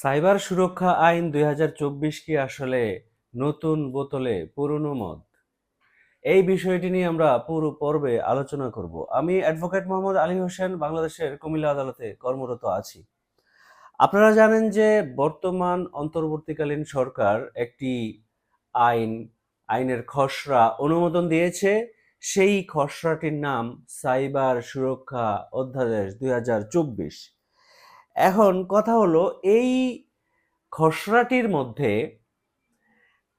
Cyber সুরক্ষা আইন দু হাজার চব্বিশ কি আসলে নতুন বোতলে পুরনো মদ? এই বিষয়টি নিয়ে আমরা পুরো পর্বে আলোচনা করব। আমি অ্যাডভোকেট মোহাম্মদ আলী হোসেন, বাংলাদেশের কুমিল্লা আদালতে কর্মরত আছি। আপনারা জানেন যে বর্তমান অন্তর্বর্তীকালীন সরকার একটি আইন, আইনের খসড়া অনুমোদন দিয়েছে। সেই খসড়াটির নাম সাইবার সুরক্ষা অধ্যাদেশ দুই হাজার চব্বিশ। এখন কথা হলো, এই খসড়াটির মধ্যে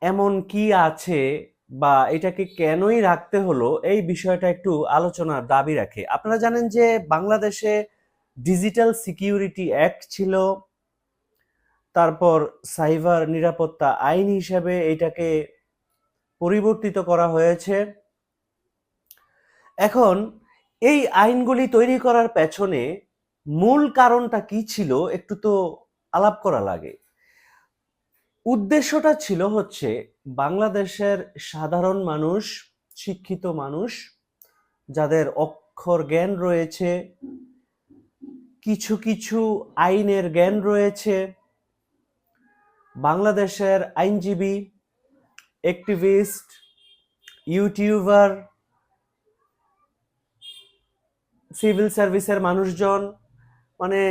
এমন কি আছে বা এটাকে কেনই রাখতে হলো, এই বিষয়টা একটু আলোচনার দাবি রাখে। আপনারা জানেন যে বাংলাদেশে ডিজিটাল সিকিউরিটি অ্যাক্ট ছিল, তারপর সাইবার নিরাপত্তা আইন হিসেবে এটাকে পরিবর্তিত করা হয়েছে। এখন এই আইনগুলি তৈরি করার পেছনে মূল কারণটা কি ছিল একটু তো আলাপ করা লাগে। উদ্দেশ্যটা ছিল হচ্ছে বাংলাদেশের সাধারণ মানুষ, শিক্ষিত মানুষ, যাদের অক্ষর জ্ঞান রয়েছে, কিছু কিছু আইনের জ্ঞান রয়েছে, বাংলাদেশের আইনজীবী অ্যাক্টিভিস্ট ইউটিউবার সিভিল সার্ভিসের মানুষজন মানে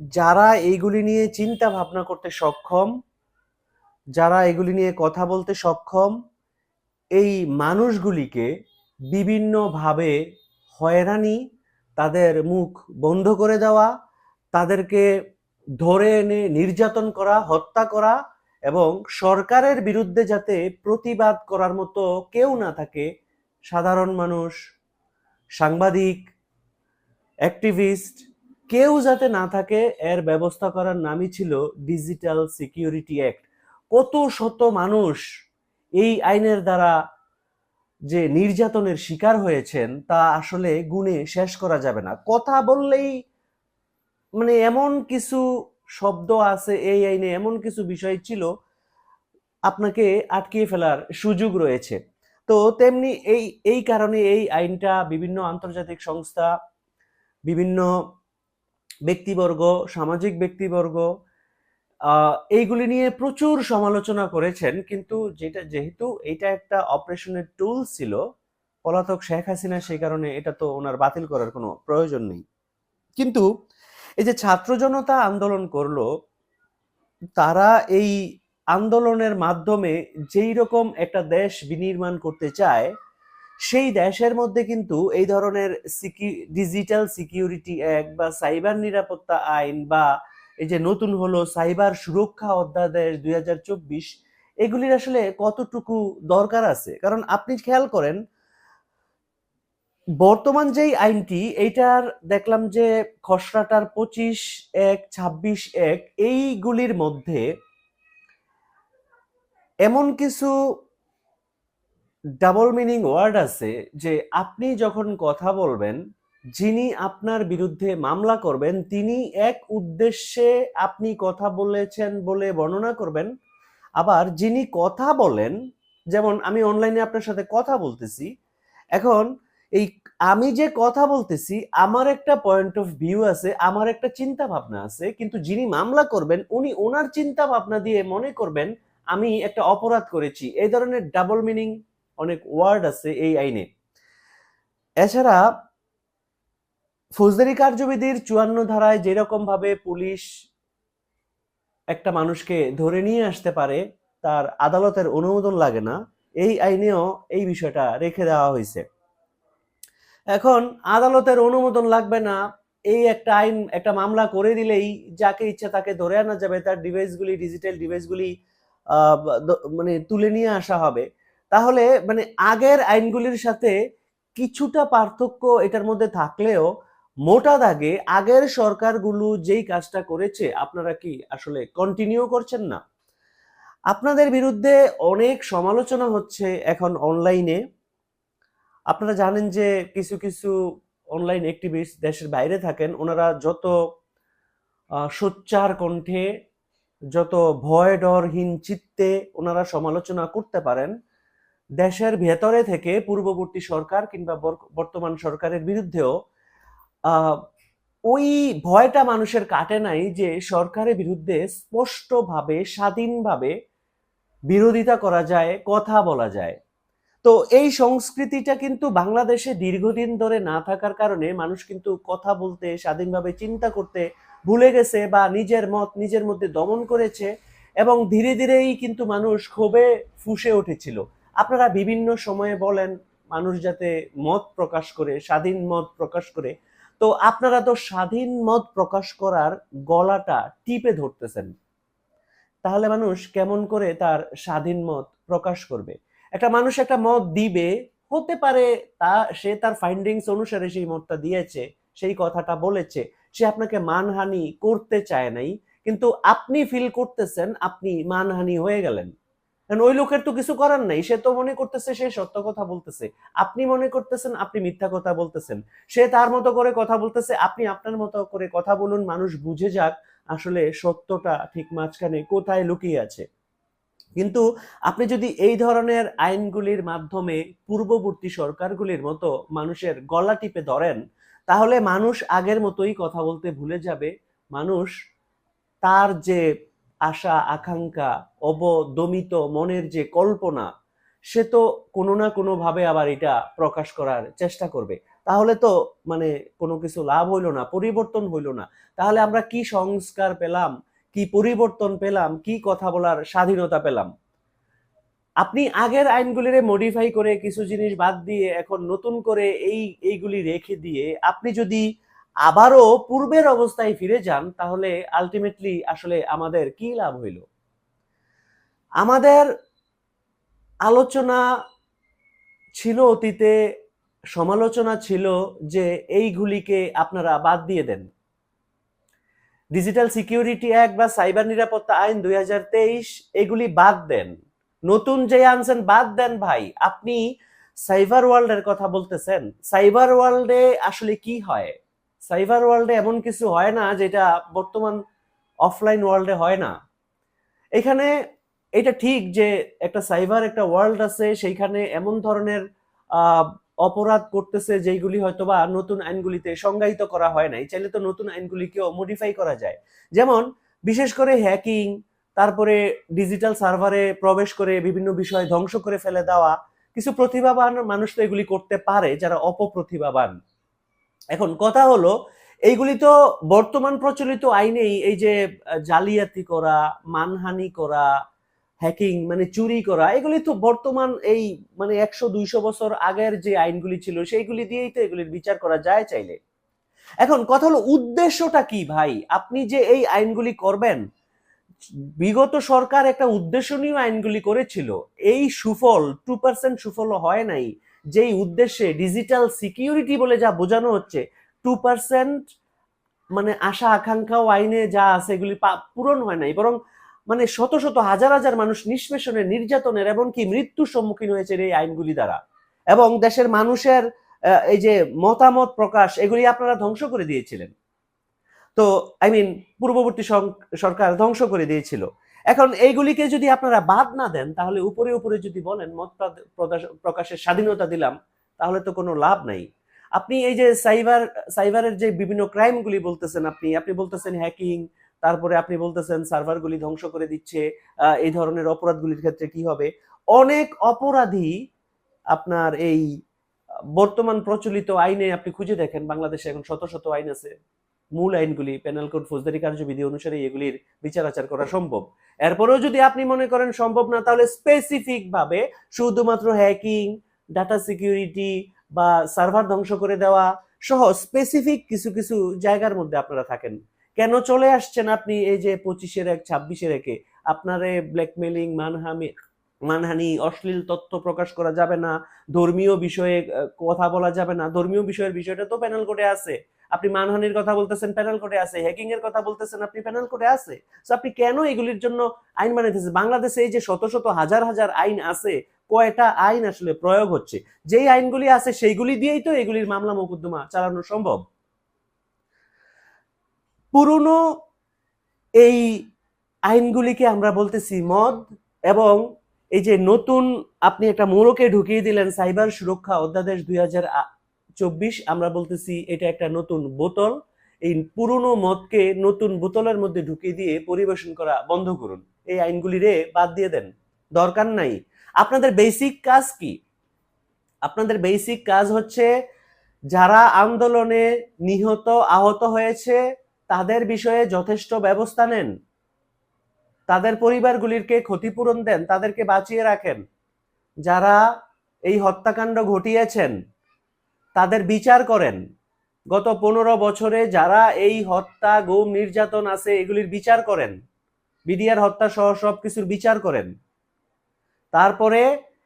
যারা এইগুলি নিয়ে চিন্তা ভাবনা করতে সক্ষম, যারা এগুলি নিয়ে কথা বলতে সক্ষম, এই মানুষগুলিকে বিভিন্নভাবে হয়রানি, তাদের মুখ বন্ধ করে দেওয়া, তাদেরকে ধরে এনে নির্যাতন করা, হত্যা করা এবং সরকারের বিরুদ্ধে যাতে প্রতিবাদ করার মতো কেউ না থাকে, সাধারণ মানুষ, সাংবাদিক অ্যাক্টিভিস্ট কেউ যাতে না থাকে, এর ব্যবস্থা করার নামই ছিল ডিজিটাল সিকিউরিটি অ্যাক্ট কত শত মানুষ এই আইনের দ্বারা যে নির্যাতনের শিকার হয়েছেন, তা আসলে গুণে শেষ করা যাবে না। কথা বললেই মানে এমন কিছু শব্দ আছে এই আইনে, এমন কিছু বিষয় ছিল, আপনাকে আটকিয়ে ফেলার সুযোগ রয়েছে। তো তেমনি এই এই কারণে এই আইনটা বিভিন্ন আন্তর্জাতিক সংস্থা, বিভিন্ন ব্যক্তিবর্গ, সামাজিক ব্যক্তিবর্গ এইগুলি নিয়ে প্রচুর সমালোচনা করেছেন। কিন্তু যেটা যেহেতু এটা একটা অপারেশনের টুল ছিল, পলাতক শেখ হাসিনা সেই কারণে এটা তো ওনার বাতিল করার কোনো প্রয়োজন নেই। কিন্তু এই যে ছাত্র জনতা আন্দোলন করল, তারা এই আন্দোলনের মাধ্যমে যেই রকম একটা দেশ বিনির্মাণ করতে চায় সেই দেশের মধ্যে কিন্তু এই ধরনের ডিজিটাল সিকিউরিটি অ্যাক্ট বা সাইবার নিরাপত্তা আইন বা এই যে নতুন হলো সাইবার সুরক্ষা অধ্যাদেশ দুই এগুলির আসলে কতটুকু দরকার আছে? কারণ আপনি খেয়াল করেন, বর্তমান যেই আইনটি, এইটার দেখলাম যে খসড়াটার পঁচিশ এক, ছাব্বিশ এক, এইগুলির মধ্যে এমন কিছু ডাবল মিনিং ওয়ার্ড আছে যে আপনি যখন কথা বলবেন, যিনি আপনার বিরুদ্ধে মামলা করবেন, তিনি এক উদ্দেশ্যে আপনি কথা বলেছেন বলে বর্ণনা করবেন। আবার যিনি কথা বলেন, যেমন আমি অনলাইনে আপনার সাথে কথা বলতেছি, এখন এই আমি যে কথা বলতেছি, আমার একটা পয়েন্ট অফ ভিউ আছে, আমার একটা চিন্তা ভাবনা আছে, কিন্তু যিনি মামলা করবেন, উনি ওনার চিন্তা ভাবনা দিয়ে মনে করবেন, আমি একটা অপরাধ করেছি। এই ধরনের ডাবল মিনিং অনেক ওয়ার্ড আছে এই আইনে। এছাড়া ফৌজদারি কার্যবিধির চুয়ান্ন ধারায় যেরকম ভাবে পুলিশ একটা মানুষকে ধরে নিয়ে আসতে পারে, তার আদালতের অনুমোদন লাগে না, এই আইনেও এই বিষয়টা রেখে দেওয়া হয়েছে। এখন আদালতের অনুমোদন লাগবে না, এই একটা আইন, একটা মামলা করে দিলেই যাকে ইচ্ছা তাকে ধরে আনা যাবে, তার ডিভাইসগুলি, ডিজিটাল ডিভাইসগুলি মানে তুলে নিয়ে আসা হবে। তাহলে মানে আগের আইনগুলির সাথে কিছুটা পার্থক্য এটার মধ্যে থাকলেও মোটা দাগে আগের সরকারগুলো যেই কাজটা করেছে, আপনারা কি আসলে কন্টিনিউ করছেন না? আপনাদের বিরুদ্ধে অনেক সমালোচনা হচ্ছে এখন অনলাইনে আপনারা জানেন যে কিছু কিছু অনলাইন অ্যাক্টিভিস্ট দেশের বাইরে থাকেন, ওনারা যত সোচ্চার কণ্ঠে, যত ভয় ডরহীন চিত্তে ওনারা সমালোচনা করতে পারেন দেশের ভেতরে থেকে পূর্ববর্তী সরকার কিংবা বর্তমান সরকারের বিরুদ্ধেও ওই ভয়টা মানুষের কাটে নাই যে সরকারের বিরুদ্ধে স্পষ্টভাবে, স্বাধীনভাবে বিরোধিতা করা যায়, কথা বলা যায়। তো এই সংস্কৃতিটা কিন্তু বাংলাদেশে দীর্ঘদিন ধরে না থাকার কারণে মানুষ কিন্তু কথা বলতে, স্বাধীনভাবে চিন্তা করতে ভুলে গেছে বা নিজের মত, নিজের মধ্যে দমন করেছে এবং ধীরে ধীরেই কিন্তু মানুষ ক্ষোভে ফুসে উঠেছিল। আপনারা বিভিন্ন সময়ে বলেন, মানুষ যাতে মত প্রকাশ করে, স্বাধীন মত প্রকাশ করে, তো আপনারা তো স্বাধীন মত প্রকাশ করার গলাটা টিপে ধরতেছেন। তাহলে মানুষ কেমন করে তার স্বাধীন মত প্রকাশ করবে? একটা মানুষ একটা মত দিবে, হতে পারে তা, সে তার ফাইন্ডিংস অনুসারে সেই মতটা দিয়েছে, সেই কথাটা বলেছে, সে আপনাকে মানহানি করতে চায় নাই, কিন্তু আপনি ফিল করতেছেন, আপনি মানহানি হয়ে গেলেন। কারণ ওই লোকের তো কিছু করার নাই। সে তো মনে করতেছে, সে সত্য কথা বলতেছে। আপনি মনে করতেছেন, আপনি মিথ্যা কথা বলতেছেন। সে তার মতো করে কথা বলতেছে, আপনি আপনার মতো করে কথা বলুন, মানুষ বুঝে যাক আসলে সত্যটা ঠিক মাঝখানে কোথায় লুকিয়ে আছে। কিন্তু আপনি যদি এই ধরনের আইনগুলির মাধ্যমে পূর্ববর্তী সরকারগুলির মতো মানুষের গলা টিপে ধরেন, তাহলে মানুষ আগের মতোই কথা বলতে ভুলে যাবে। মানুষ তার যে আশা, আকাঙ্ক্ষা, অবদমিত মনের যে কল্পনা, সে তো কোনো না কোনো ভাবে আবার এটা প্রকাশ করার চেষ্টা করবে। তাহলে তো মানে কোনো কিছু লাভ হইল না, পরিবর্তন হইল না। তাহলে আমরা কি সংস্কার পেলাম, কি পরিবর্তন পেলাম, কি কথা বলার স্বাধীনতা পেলাম? আপনি আগের আইনগুলিরে মডিফাই করে কিছু জিনিস বাদ দিয়ে এখন নতুন করে এই, এইগুলি রেখে দিয়ে আপনি যদি আবারও পূর্বের অবস্থায় ফিরে যান, তাহলে আলটিমেটলি আসলে আমাদের কি লাভ হইল? আমাদের আলোচনা ছিল অতীতে, সমালোচনা ছিল যে এইগুলিকে আপনারা বাদ দিয়ে দেন। ডিজিটাল সিকিউরিটি অ্যাক্ট বা সাইবার নিরাপত্তা আইন দুই হাজার তেইশ, এগুলি বাদ দেন। নতুন যে আনছেন, বাদ দেন ভাই। আপনি সাইবার ওয়ার্ল্ডের কথা বলতেছেন। সাইবার ওয়ার্ল্ডে আসলে কি হয়? সাইবার ওয়ার্ল্ডে এমন কিছু হয় না যেটা বর্তমান অফলাইন ওয়ার্ল্ডে হয় না। এখানে এটা ঠিক যে একটা সাইবার একটা ওয়ার্ল্ড আছে, সেইখানে এমন ধরনের অপরাধ করতেছে যেইগুলি হয়তো বা নতুন আইনগুলিতে সংজ্ঞায়িত করা হয় নাই। চাইলে তো নতুন আইনগুলিকেও মডিফাই করা যায়। যেমন, বিশেষ করে হ্যাকিং তারপরে ডিজিটাল সার্ভারে প্রবেশ করে বিভিন্ন বিষয় ধ্বংস করে ফেলে দেওয়া। কিছু প্রতিভাবান মানুষ তো এগুলি করতে পারে যারা অপপ্রতিভাবান। এখন কথা হলো, এইগুলি তো বর্তমান প্রচলিত আইনেই এই যে জালিয়াতি করা, মানহানি করা হ্যাকিং মানে চুরি করা, এগুলি তো বর্তমান এই মানে একশো, দুইশো বছর আগের যে আইনগুলি ছিল, সেইগুলি দিয়েই তো এগুলির বিচার করা যায় চাইলে। এখন কথা হলো, উদ্দেশ্যটা কি ভাই? আপনি যে এই আইনগুলি করবেন, বিগত সরকার একটা উদ্দেশ্য নিয়ে আইনগুলি করেছিল, এই সুফল টু পার্সেন্ট সুফল হয় নাই যেই উদ্দেশ্যে ডিজিটাল সিকিউরিটি বলে যা বোঝানো হচ্ছে টু পার্সেন্ট মানে আশা, আকাঙ্ক্ষাও আইনে যা আছে এগুলি পূরণ হয় নাই। বরং মানে শত শত, হাজার হাজার মানুষ নিষ্পেষণের নির্যাতনের এমনকি মৃত্যুর সম্মুখীন হয়েছে এই আইনগুলি দ্বারা। এবং দেশের মানুষের এই যে মতামত প্রকাশ, এগুলি আপনারা ধ্বংস করে দিয়েছিলেন। তো আই মিন পূর্ববর্তী সরকার ধ্বংস করে দিয়েছিল। এখন এইগুলিকে যদি আপনারা বাদ না দেন, তাহলে উপরে উপরে যদি বলেন, মত প্রকাশের স্বাধীনতা দিলাম, তাহলে তো কোনো লাভ নাই। আপনি এই যে সাইবার, সাইবারের যে বিভিন্ন ক্রাইমগুলি বলতেছেন আপনি আপনি বলতেছেন হ্যাকিং, তারপরে আপনি বলতেছেন সার্ভারগুলি ধ্বংস করে দিচ্ছে এই ধরনের অপরাধগুলির ক্ষেত্রে কি হবে? অনেক অপরাধী আপনার এই বর্তমান প্রচলিত আইনে আপনি খুঁজে দেখেন, বাংলাদেশে এখন শত শত আইন আছে। মূল আইনগুলি পেনাল কোড ফৌজদারি কার্যবিধি অনুসারে এগুলির বিচার আচার করা সম্ভব। এরপরেও যদি আপনি মনে করেন সম্ভব না, তাহলে স্পেসিফিক ভাবে শুধুমাত্র হ্যাকিং ডাটা সিকিউরিটি বা সার্ভার ধ্বংস করে দেওয়া সহ স্পেসিফিক কিছু কিছু জায়গার মধ্যে আপনারা থাকেন। কেন চলে আসছেন আপনি এই যে পঁচিশের এক, ছাব্বিশের একে? আপনারে ব্ল্যাকমেলিং মানহানি মানহানি, অশ্লীল তথ্য প্রকাশ করা যাবে না, ধর্মীয় বিষয়ে কথা বলা যাবে না। ধর্মীয় বিষয়ের বিষয়টা তো প্যানেল কোডে আছে। আপনি মানহানির কথা বলতেছেন প্যানেল কোডে আছে হ্যাকিং এর কথা বলতেছেন, আপনি প্যানেল কোডে আছে। তো আপনি কেন এগুলির জন্য আইন বানাইতেছেন? বাংলাদেশে এই যে শত শত হাজার হাজার আইন আছে, কয়টা আইন আসলে প্রয়োগ হচ্ছে? যেই আইনগুলি আছে, সেইগুলি দিয়েই তো এগুলির মামলা মোকদ্দমা চালানো সম্ভব। পুরনো এই আইনগুলিকে আমরা বলতেছি মদ এবং এই যে নতুন আপনি একটা মোড়কে ঢুকিয়ে দিলেন, সাইবার সুরক্ষা অধ্যাদেশ দুই হাজার চব্বিশ, আমরা বলতেছি এটা একটা নতুন বোতল। এই পুরনো মদকে নতুন বোতলের মধ্যে ঢুকিয়ে দিয়ে পরিবেশন করা বন্ধ করুন। এই আইনগুলি রে বাদ দিয়ে দেন। দরকার নাই। আপনাদের বেসিক কাজ কি? আপনাদের বেসিক কাজ হচ্ছে যারা আন্দোলনে নিহত, আহত হয়েছে, তাদের বিষয়ে যথেষ্ট ব্যবস্থা নেন। তাদের পরিবারগুলিরকে ক্ষতিপূরণ দেন, তাদেরকে বাঁচিয়ে রাখেন। যারা এই হত্যাকাণ্ড ঘটিয়েছেন তাদের বিচার করেন। গত পনেরো বছরে যারা এই হত্যা, গুম, নির্যাতন আছে, এগুলির বিচার করেন। বিডিআর হত্যা সহ সব কিছুর বিচার করেন। তারপরে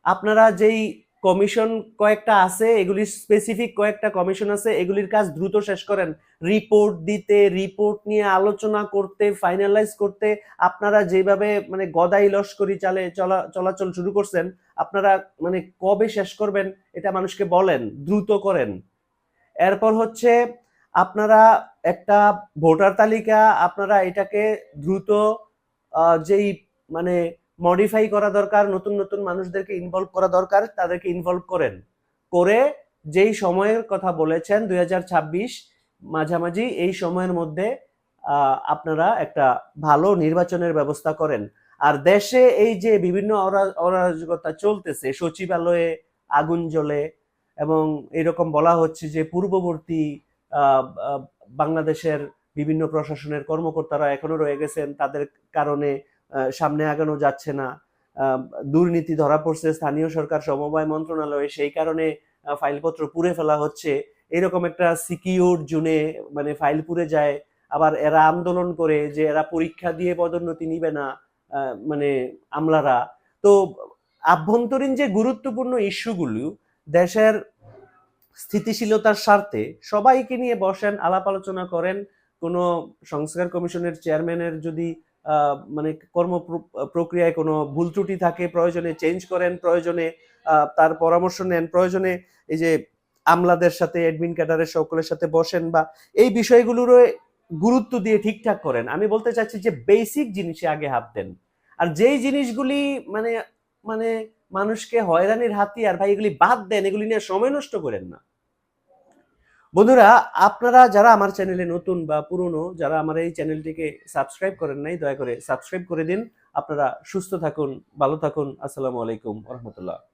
আপনারা যেই কমিশন কয়েকটা আছে, এগুলির স্পেসিফিক কয়েকটা কমিশন আছে, এগুলির কাজ দ্রুত শেষ করেন। রিপোর্ট দিতে রিপোর্ট নিয়ে আলোচনা করতে ফাইনালাইজ করতে আপনারা যেভাবে মানে গদাই লস্করি চালে চলা, চলাচল শুরু করছেন আপনারা মানে কবে শেষ করবেন এটা মানুষকে বলেন, দ্রুত করেন। এরপর হচ্ছে আপনারা একটা ভোটার তালিকা, আপনারা এটাকে দ্রুত যেই মানে মডিফাই করা দরকার, নতুন নতুন মানুষদেরকে ইনভলভ করা দরকার, তাদেরকে ইনভলভ করেন। করে যেই সময়ের কথা বলেছেন, দুই হাজার ছাব্বিশ মাঝামাঝি, এই সময়ের মধ্যে আপনারা একটা ভালো নির্বাচনের ব্যবস্থা করেন। আর দেশে এই যে বিভিন্ন অরা- অরাজকতা চলতেছে, সচিবালয়ে আগুন জ্বলে এবং এরকম বলা হচ্ছে যে পূর্ববর্তী বাংলাদেশের বিভিন্ন প্রশাসনের কর্মকর্তারা এখনও রয়ে গেছেন, তাদের কারণে সামনে আগানো যাচ্ছে না। দুর্নীতি ধরা পড়ছে, স্থানীয় সরকার সমবায় মন্ত্রণালয়ে সেই কারণে ফাইলপত্র পুড়ে ফেলা হচ্ছে। এরকম একটা সিকিউর জুনে মানে ফাইল পুড়ে যায়, আবার এরা আন্দোলন করে যে এরা পরীক্ষা দিয়ে পদোন্নতি নিবে না মানে আমলারা। তো আভ্যন্তরীণ যে গুরুত্বপূর্ণ ইস্যুগুলো দেশের স্থিতিশীলতার স্বার্থে সবাইকে নিয়ে বসেন, আলাপ আলোচনা করেন, কোনো সংস্কার কমিশনের চেয়ারম্যানের যদি মানে কর্ম প্র- প্রক্রিয়ায় কোনো ভুল ত্রুটি থাকে, প্রয়োজনে চেঞ্জ করেন, প্রয়োজনে তার পরামর্শ নেন, প্রয়োজনে এই যে আমলাদের সাথে, অ্যাডমিন ক্যাডারের সকলের সাথে বসেন বা এই বিষয়গুলোর গুরুত্ব দিয়ে ঠিকঠাক করেন। আমি বলতে চাচ্ছি যে বেসিক জিনিসে আগে হাত দেন। আর যেই জিনিসগুলি মানে মানে মানুষকে হয়রানির হাতিয়ার ভাই এগুলি বাদ দেন, এগুলি নিয়ে সময় নষ্ট করেন না। বন্ধুরা, আপনারা যারা আমার চ্যানেলে নতুন বা পুরনো, যারা আমার এই চ্যানেলটিকে সাবস্ক্রাইব করেন নাই, দয়া করে সাবস্ক্রাইব করে দিন। আপনারা সুস্থ থাকুন, ভালো থাকুন। আসসালামু আলাইকুম রহমতুল্লাহ।